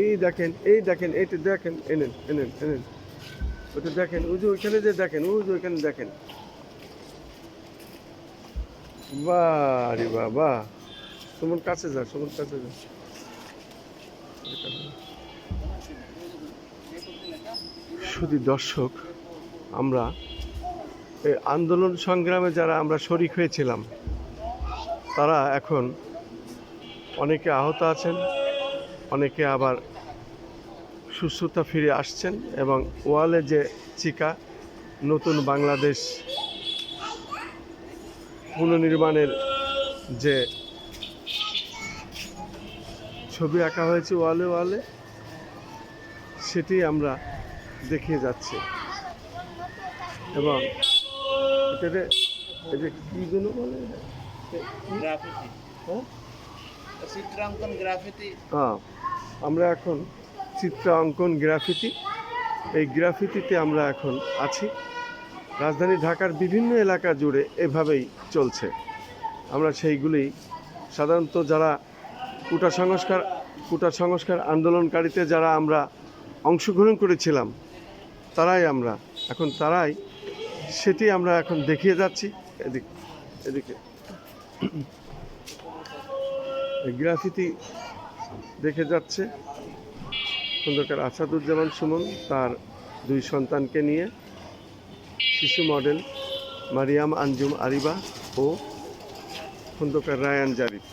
এই দেখেন এই দেখেন, এইটা দেখেন এনেন এনেন এনেন ওটা দেখেন, ওই যে ওইখানে যে দেখেন, ওই যে ওইখানে দেখেন। বাহ রে বাহ বাহ সুমন কাছে যা, সুমন কাছে যা। শুধু দর্শক, আমরা এই আন্দোলন সংগ্রামে যারা আমরা শরিক হয়েছিলাম, তারা এখন অনেকে আহত আছেন, অনেকে আবার সুস্থতা ফিরে আসছেন এবং ওয়ালে যে চিকা, নতুন বাংলাদেশ পুনর্নির্মাণের যে ছবি আঁকা হয়েছে ওয়ালে ওয়ালে সেটি আমরা দেখিয়ে যাচ্ছি। এবং এটাতে এই যে কী যেন বলে? হ্যাঁ? চিত্রাঙ্কন গ্রাফিতি। হ্যাঁ আমরা এখন চিত্র অঙ্কন গ্রাফিতি। এই গ্রাফিতিতে আমরা এখন আছি। রাজধানী ঢাকার বিভিন্ন এলাকা জুড়ে এভাবেই চলছে। আমরা সেইগুলি সাধারণত যারা কুটা সংস্কার কুটা সংস্কার আন্দোলনকারীতে যারা আমরা অংশগ্রহণ করেছিলাম। তারাই আমরা। এখন তারাই, সেটি আমরা এখন দেখিয়ে যাচ্ছি। এদিক, এদিকে। গ্রাফিতি দেখে যাচ্ছে। খন্দকার আসাদুজ্জামান সুমন তার দুই সন্তানকে নিয়ে শিশু মডেল মারিয়াম আঞ্জুম আরিবা ও খন্দকার রায়ান জারিফ।